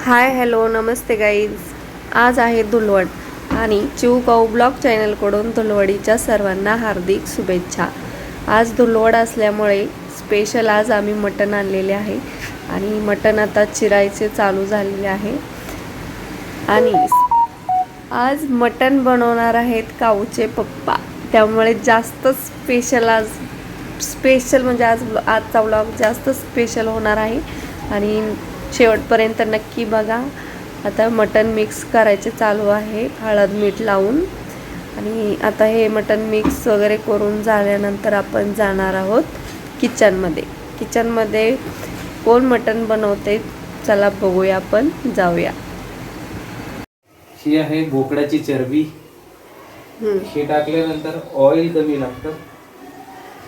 Hi hello नमस्ते guys आज आहे धुलवड आणि चिऊ काऊ ब्लॉग चॅनलकडून धुलवडीच्या सर्वांना हार्दिक शुभेच्छा. आज धुलवड असल्यामुळे स्पेशल आज आम्ही मटण आणलेले आहे आणि मटण आता चिरायचे चालू झालेले आहे. आणि आज मटण बनवणार आहेत काऊचे पप्पा. त्यामुळे जास्त स्पेशल आज स्पेशल म्हणजे आज आजचा ब्लॉग जास्त स्पेशल होणार आहे. आणि शेवटपर्यंत नक्की बघा. आता मटण मिक्स करायचे चालू आहे. हळद मीठ लावून. आणि आता हे मटण मिक्स वगैरे करून झाल्यानंतर आपण जाणार आहोत किचनमध्ये. किचनमध्ये कोण मटण बनवते चला बघूया आपण जाऊया. ही आहे बोकडाची चरबी. हे टाकल्यानंतर ऑइल कमी लागतं.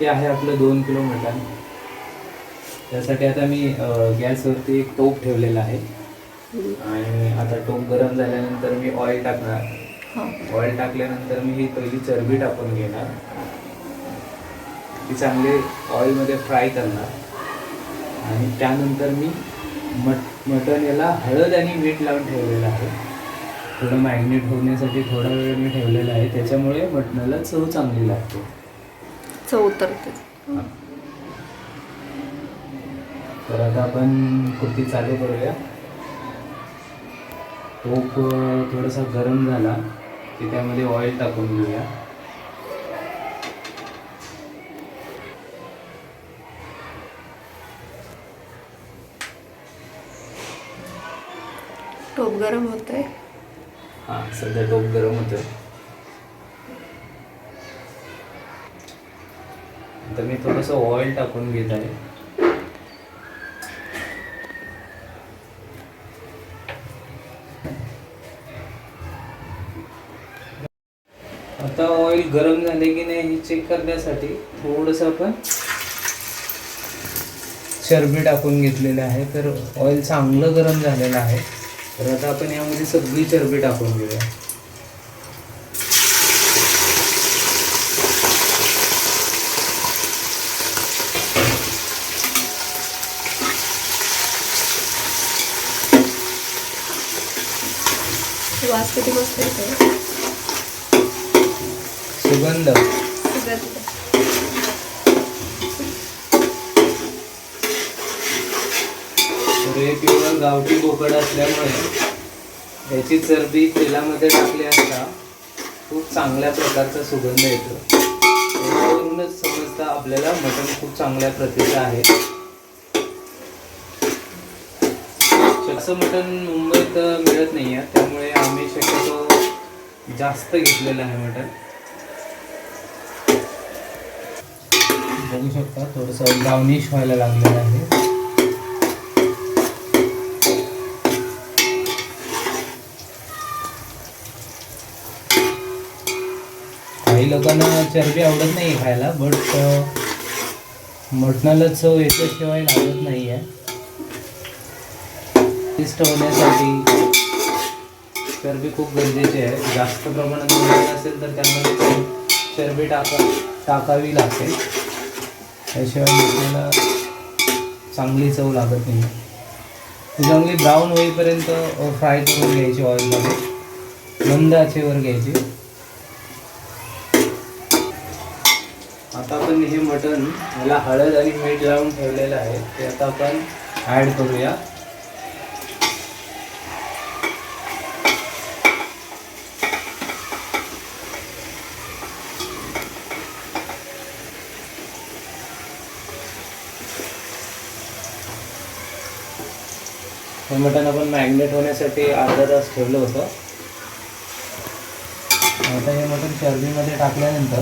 हे आहे आपलं दोन किलो मटण त्यासाठी आता मी गॅसवरती एक टोप ठेवलेला आहे. आणि आता टोप गरम झाल्यानंतर मी ऑइल टाकणार. हा. ऑइल टाकल्यानंतर मी ही पहिली चरबी टाकून घेणार. ती चांगली ऑइलमध्ये फ्राय करणार. आणि त्यानंतर मी मट मटण याला हळद आणि मीठ लावून ठेवलेलं आहे. थोडं मॅग्नेट होण्यासाठी थोडा वेळ मी ठेवलेला आहे. त्याच्यामुळे मटणाला चव चांगली लागते. चव उतरते. तर आता आपण कुर्ती चालू करूया. अं, थोडासा गरम झाला की त्यामध्ये ऑइल टाकून घेऊया. टोप गरम होतंय? हां सध्या टोप गरम होतं आता मी थोडंसं ऑइल टाकून घेत आहे. गरम झाले की नाही हे चेक करण्यासाठी थोडंसं आपण चरबी टाकून घेतलेलं आहे. तर ऑइल चांगलं गरम झालेलं आहे. तर आता आपण यामध्ये सगळी चरबी टाकून घेऊया. वास किती मस्त येतोय. सुगंध. तर हे गावठी बोकड असल्यामुळे याची चरबी तेलामध्ये टाकली असता खूप चांगल्या प्रकारचा सुगंध येतो. त्याच्यावरूनच समजता आपल्याला मटण खूप चांगल्या प्रतीचं आहे. असं मटण मुंबईत मिळत नाही आहे त्यामुळे आम्ही शक्यतो जास्त घेतलेलं आहे मटण. बघू शकता थोडंसं ब्राउनिश व्हायला लागलेलं आहे. काही लोकांना चरबी आवडत नाही खायला बट मटणाला चव याच्याशिवाय लागत नाही आहे टेस्ट होण्यासाठी चरबी खूप गरजेची आहे. जास्त प्रमाणात असेल तर त्यामध्ये चरबी टाका टाकावी लागते. त्याशिवाय मटणाला चांगली चव लागत नाही. ती चांगली ब्राऊन होईपर्यंत फ्राय करून घ्यायची ऑइलमध्ये मंद आचेवर घ्यायची. आता आपण हे मटण याला हळद आणि मीठ लावून ठेवलेलं आहे. ते आता आपण ॲड करूया. हे मटण आपण मॅग्नेट होण्यासाठी अर्धा तास ठेवलं होतं. आता हे मटण चरबीमध्ये टाकल्यानंतर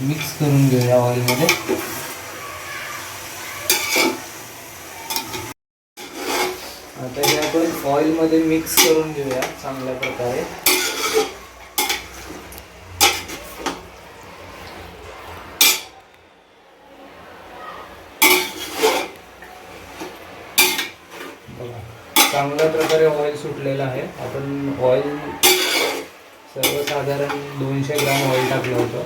मिक्स करून घेऊया ऑइलमध्ये आता हे आपण ऑइलमध्ये मिक्स करून घेऊया चांगल्या प्रकारे. बघा. चांगल्या प्रकारे ऑइल सुटलेलं आहे. आपण ऑइल सर्वसाधारण दोनशे ग्राम ऑइल टाकलं होतं.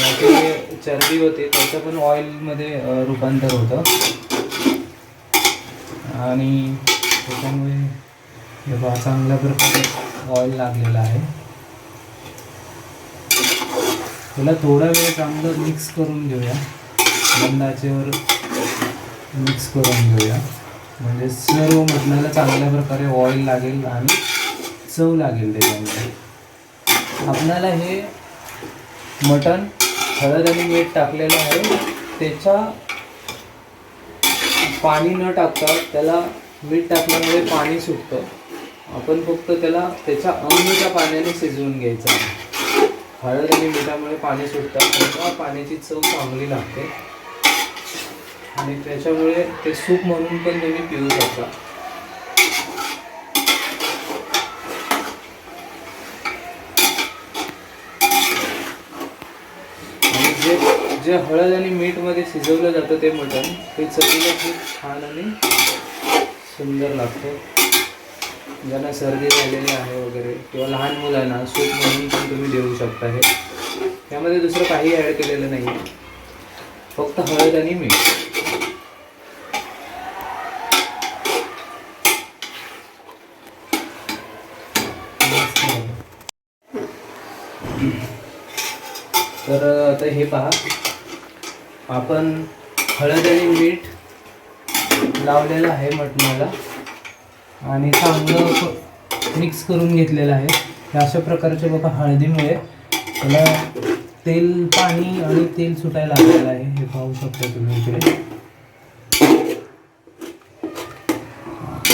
याची चरबी होती त्याचं पण ऑइलमध्ये रूपांतर होतं. आणि त्याच्यामुळे हे बघा चांगल्या प्रकारे ऑइल लागलेलं आहे. त्याला थोडा वेळ चांगलं मिक्स करून घेऊया. मंदाचेवर मिक्स करून घेऊया. म्हणजे सर्व हो मटणाला चांगल्या प्रकारे ऑइल लागेल आणि चव लागेल त्याच्यामध्ये. आपल्याला हे मटण हळद आणि मीठ टाकलेलं आहे. त्याच्या पाणी न टाकता त्याला मीठ टाकल्यामुळे पाणी सुटतं. आपण फक्त त्याला त्याच्या अंगच्या पाण्याने शिजवून घ्यायचं आहे. हळद आणि मिठामुळे पाणी सुटतं त्याच्या पाण्याची चव चांगली लागते. आणि त्याच्यामुळे ते सूप म्हणून पण तुम्ही पिऊ शकता. आणि जे जे हळद आणि मीठमध्ये शिजवलं जातं ते मटण ते चवीला खूप छान आणि सुंदर लागतं. ज्यांना सर्दी झालेली आहे वगैरे किंवा लहान मुलांना सूप म्हणून पण तुम्ही देऊ शकता हे. त्यामध्ये दुसरं काही ॲड केलेलं नाही. आहे फक्त हळद आणि मीठ तर आता हे पहा. आपण हळद आणि मीठ लावलेलं आहे मटणाला. आणि चांगलं मिक्स करून घेतलेलं आहे. अशा प्रकारचे बघा हळदीमुळे त्याला तेल पाणी आणि तेल सुटायला लागलेलं आहे. हे पाहू शकता तुम्ही इकडे.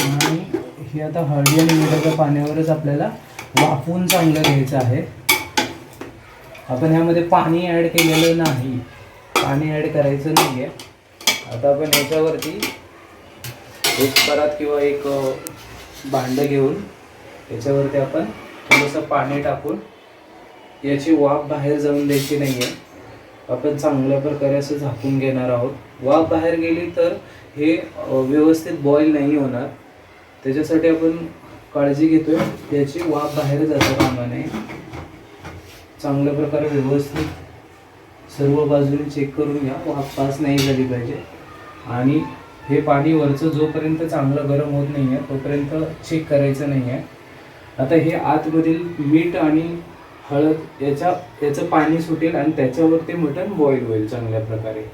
आणि हे आता हळदी आणि मिठाच्या पाण्यावरच आपल्याला वाफवून चांगलं घ्यायचं आहे. आपण ह्यामध्ये पाणी ॲड केलेलं नाही. पाणी ॲड करायचं नाही आहे आता आपण ह्याच्यावरती एक परात किंवा एक भांडं घेऊन त्याच्यावरती आपण थोडंसं पाणी टाकून याची वाफ बाहेर जाऊन द्यायची नाही आहे आपण चांगल्या प्रकारे असं झाकून घेणार आहोत. वाफ बाहेर गेली तर हे व्यवस्थित बॉईल नाही होणार. त्याच्यासाठी आपण काळजी घेतोय. याची वाफ बाहेर जाता कामा नये. चांगल्या प्रकारे व्यवस्थित सर्व बाजूने चेक करून घ्या. वाफ पास नाही झाली पाहिजे. आणि हे पाणी वरचं जोपर्यंत चांगलं गरम होत नाही आहे तोपर्यंत चेक करायचं नाही आहे आता हे आतमधील मीठ आणि हळद याच्या याचं पाणी सुटेल आणि त्याच्यावर ते मटण बॉईल होईल चांगल्या प्रकारे.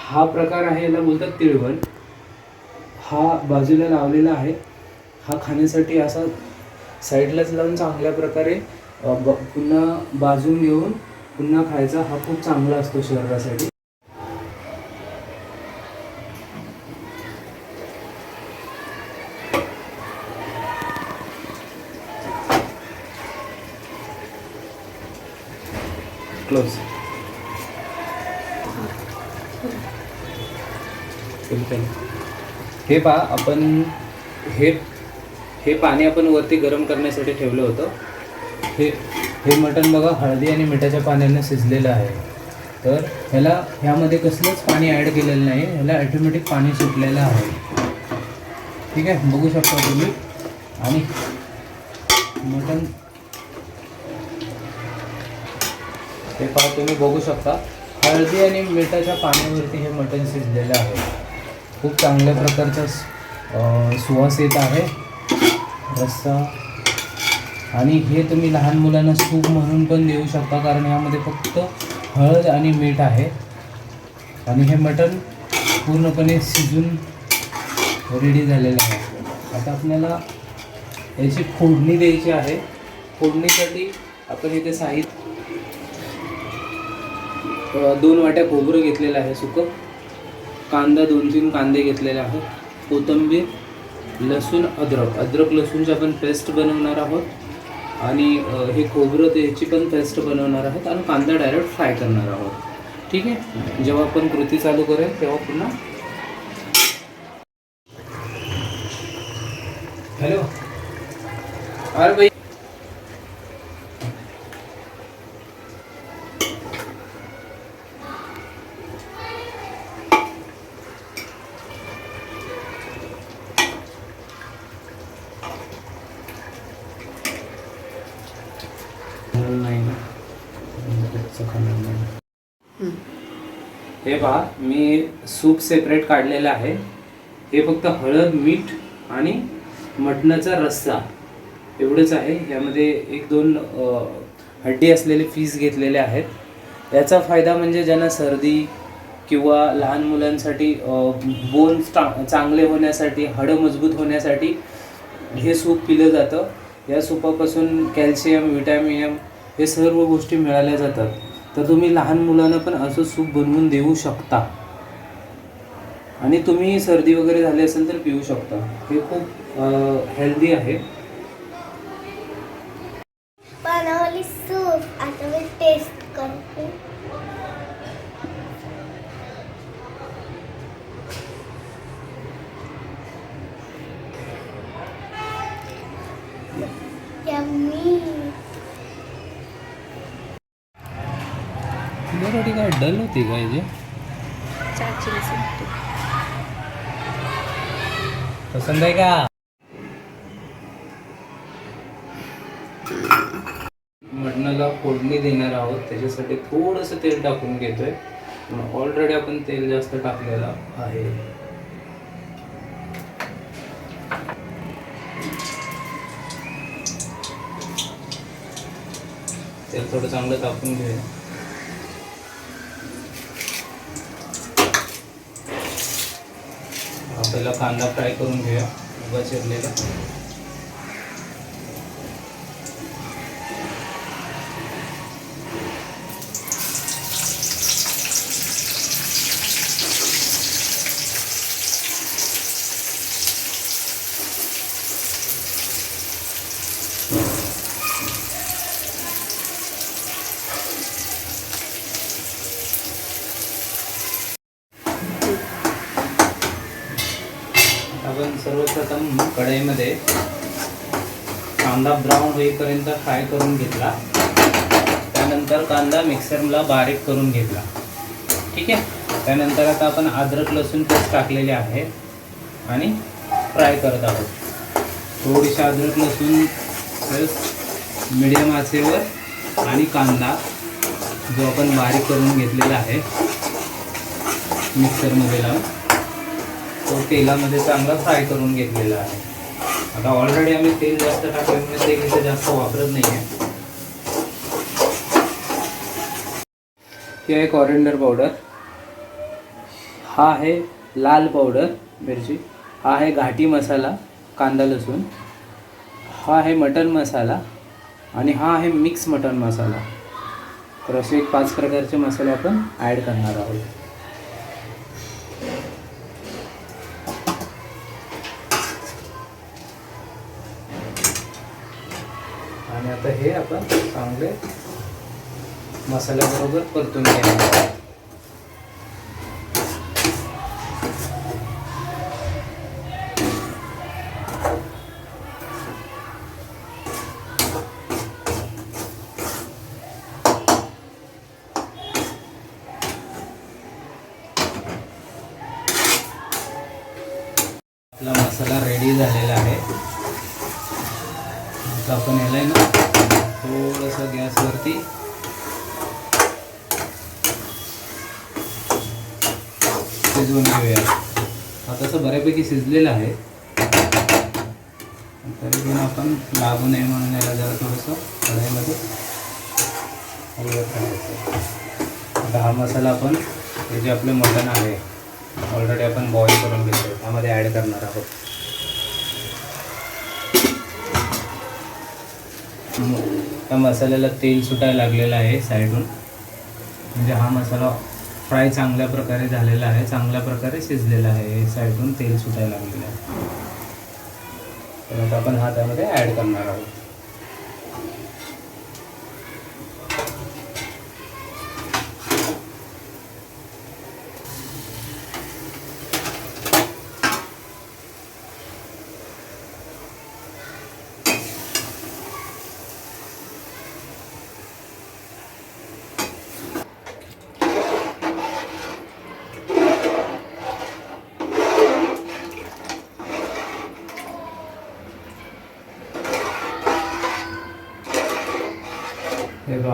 हा प्रकार आहे याला बोलतात तिळवण हा बाजूला लावलेला आहे. हा खाण्यासाठी असा साईडलाच लावून चांगल्या प्रकारे ब- पुन्हा बाजून घेऊन पुन्हा खायचा हा खूप चांगला असतो शरीरासाठी. क्लोज हे पहा आपण हे हे पाणी आपण वरती गरम करण्यासाठी ठेवलं होतं. हे हे मटण बघा हळदी आणि मिठाच्या पाण्याने शिजलेलं आहे. तर ह्याला ह्यामध्ये कसलंच पाणी ॲड केलेलं नाही ह्याला ॲटोमॅटिक पाणी सुटलेलं आहे. ठीक आहे? बघू शकता तुम्ही. आणि मटण हे पहा तुम्ही बघू शकता. हळदी आणि मिठाच्या पाण्यावरती हे मटण शिजलेलं आहे. खूप चांगल्या प्रकारचा सुवास येत आहे. रस्सा आणि हे तुम्ही लहान मुलांना सूप म्हणून पण देऊ शकता कारण यामध्ये फक्त हळद आणि मीठ आहे. आणि हे मटण पूर्णपणे शिजून रेडी झालेलं आहे. आता आपल्याला याची फोडणी द्यायची आहे. फोडणीसाठी आपण इथे साहित्य दोन वाट्या खोबरं घेतलेलं आहे सुकं. कांदा दोन तीन कांदे घेतलेले आहेत. कोथिंबीर लसूण अद्रक. अद्रक लसूणची आपण पेस्ट बनवणार आहोत. आणि हे खोबरं त्याची पण पेस्ट बनवणार आहोत आणि कांदा डायरेक्ट फ्राय करणार आहोत. ठीक आहे? जेव्हा आपण कृती चालू करेल तेव्हा पुन्हा. हॅलो. अरे भाई नाही ना कच्चं खाणार नाही. हे पहा मी सूप सेपरेट काढलेलं आहे. हे फक्त हळद मीठ आणि मटणाचा रस्सा. एवढंच आहे. यामध्ये एक दोन हड्डी असलेले फीस घेतलेले आहेत. याचा फायदा म्हणजे ज्यांना सर्दी किंवा लहान मुलांसाठी बोन चांगले होण्यासाठी हाडं मजबूत होण्यासाठी हे सूप पिलं जातं. या सूपापासून कॅल्शियम व्हिटॅमियम हे सर्व गोष्टी मिळाल्या जातात. तर तुम्ही लहान मुलांना पण असं सूप बनवून देऊ शकता. आणि तुम्ही सर्दी वगैरे झाली असेल तर पिऊ शकता. हे खूप हेल्दी आहे. बनवली सूप. आता मी टेस्ट करते यम्मी बरं ठीक आहे जे चाचणी संपते. पसंत आहे का? मटणाला फोडणी देणार आहोत. त्याच्यासाठी थोडंसं तेल टाकून घेतोय. ऑलरेडी आपण तेल जास्त टाकलेलं आहे. तेल थोडं चांगलं तापून घेऊया. पहिला कांदा फ्राय करून घेऊया. उभा चिरलेला आपण सर्वप्रथम कढईमध्ये कांदा ब्राऊन होईपर्यंत फ्राय करून घेतला. त्यानंतर कांदा मिक्सरला बारीक करून घेतला. ठीक आहे? त्यानंतर आता आपण अद्रक लसूण पेस्ट टाकलेले आहे आणि फ्राय करत आहोत. थोडीशी अद्रक लसूण पेस्ट मिडियम आचेवर आणि कांदा जो आपण बारीक करून घेतलेला आहे मिक्सरमध्ये लावून तो तेलामध्ये चांगला फ्राय करून घेतलेला आहे. आता ऑलरेडी आम्ही तेल जास्त टाकल्यामुळे तेल इथे जास्त वापरत नाही आहे ही आहे कॉरिंडर पावडर हा आहे लाल पावडर मिरची. हा आहे घाटी मसाला कांदा लसूण. हा आहे मटन मसाला आणि हा आहे मिक्स मटन मसाला. तर असे एक पाच प्रकारचे मसाले आपण ॲड करणार आहोत आणि आता हे आपण चांगले मसाल्याबरोबर परतून घ्यायला आपला मसाला रेडी झालेला आहे. आता आपण याला आहे ना थोडंसं गॅसवरती शिजवून घेऊया. हा तसं बऱ्यापैकी शिजलेलं आहे. तरी पण आपण लागू नये म्हणून याला जरा थोडंसं कढाईमध्ये हलवत आता हा मसाला आपण हे जे आपलं मटण आहे ऑलरेडी आपण बॉईल करून घेतलं त्यामध्ये ॲड करणार आहोत. त्या मसाल्याला तेल सुटायला लागलेलं आहे साईडून म्हणजे हा मसाला फ्राय चांगल्या प्रकारे झालेला आहे चांगल्या प्रकारे शिजलेला आहे. साईडून तेल सुटायला लागलेलं आहे. तर आता आपण हा त्यामध्ये ॲड करणार आहोत.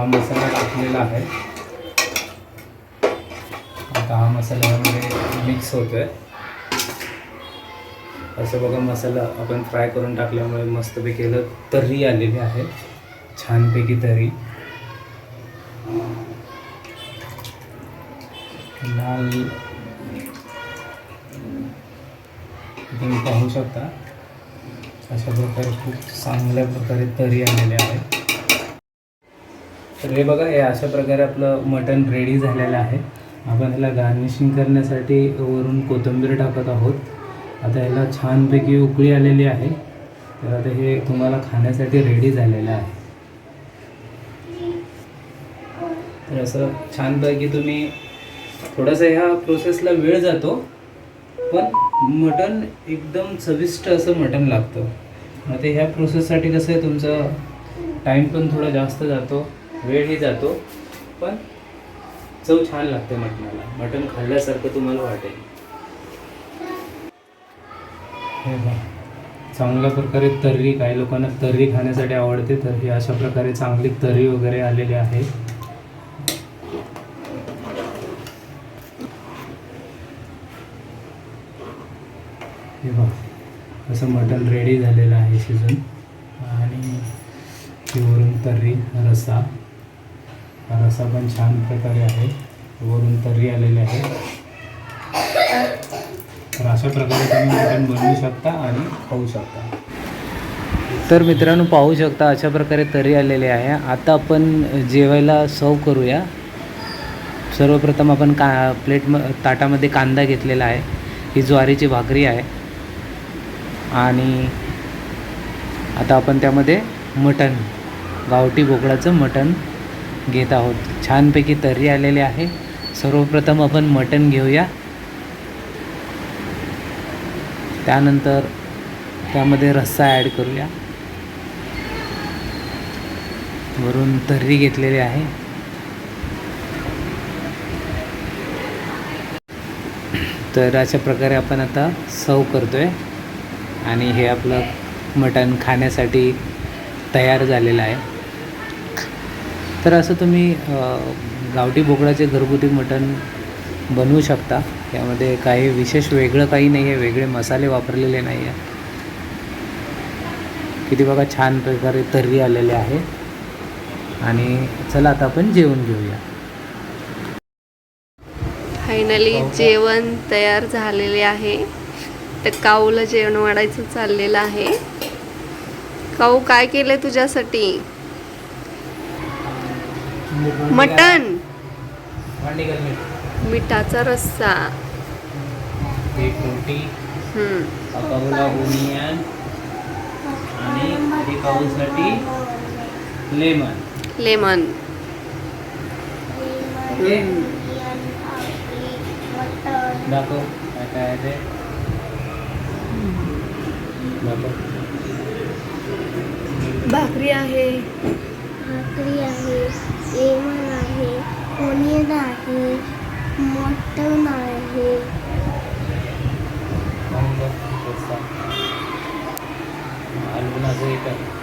हा मसाला टाकलेला आहे. आता हा मसाला यामध्ये मिक्स होतो आहे असं बघा मसाला आपण फ्राय करून टाकल्यामुळे मस्तपैकी याला तर्री आलेली आहे. छानपैकी तर्री. लाल. तुम्ही पाहू शकता. अशा प्रकारे खूप चांगल्या प्रकारे तरी आलेले आहे तर हे बघा हे अशा प्रकारे आपलं मटण रेडी झालेलं आहे. आपण ह्याला गार्निशिंग करण्यासाठी वरून कोथिंबीर टाकत आहोत. आता ह्याला छानपैकी उकळी आलेली आहे. तर आता हे तुम्हाला खाण्यासाठी रेडी झालेलं आहे. तर असं छानपैकी तुम्ही थोडासा ह्या प्रोसेसला वेळ जातो पण मटण एकदम चविष्ट असं मटण लागतं. मग ते ह्या प्रोसेससाठी कसं आहे तुमचं टाईम पण थोडा जास्त जातो. वेळही जातो पण चव छान लागते मटणाला. मटण खाल्ल्यासारखं तुम्हाला वाटेल. हे बघा चांगल्या प्रकारे तर्री काही लोकांना तर्री खाण्यासाठी आवडते तर ही अशा प्रकारे चांगली तर्री वगैरे आलेली आहे. हे बघा असं मटण रेडी झालेलं आहे शिजून. आणि ही वरून तर्री रस्सा. रसा पण छान प्रकारे आहे. वरून तर्री आलेले आहे. तर अशा प्रकारे तुम्ही मटण बनवू शकता आणि खाऊ शकता. तर मित्रांनो पाहू शकता अशा प्रकारे तर्री आलेली आहे. आता आपण जेवायला सर्व करूया. सर्वप्रथम आपण का प्लेट म ताटामध्ये कांदा घेतलेला आहे. ही ज्वारीची भाकरी आहे. आणि आता आपण त्यामध्ये मटण गावठी बोकडाचं मटण घेत आहोत. छानपैकी तर्री आलेले आहे. सर्वप्रथम आपण मटण घेऊया. त्यानंतर त्यामध्ये रस्सा ॲड करूया. वरून तर्री घेतलेली आहे. तर अशा प्रकारे आपण आता सर्व करतो आहे आणि हे आपलं मटण खाण्यासाठी तयार झालेलं आहे. तर असं तुम्ही गावठी बोकडाचे घरगुती मटण बनवू शकता. यामध्ये काही विशेष वेगळं काही नाही आहे वेगळे मसाले वापरलेले नाही आहे. किती बघा छान प्रकारे तर्री आलेले आहे. आणि चला आता आपण जेवण घेऊया. फायनली जेवण तयार झालेले आहे. तर काऊला जेवण वाढायचं चाललेलं आहे. काऊ काय केलंय तुझ्यासाठी? मीठ. मिठाचा रस्सा. एक रोटी ओनियन. आणि एक लेमन. लेमन. दाखव काय काय आहे ते. दाखव. भाकरी आहे. भाकरी आहे. लेमन आहे ओनियन आहे मटन आहे. खाऊन बघ एक आहे.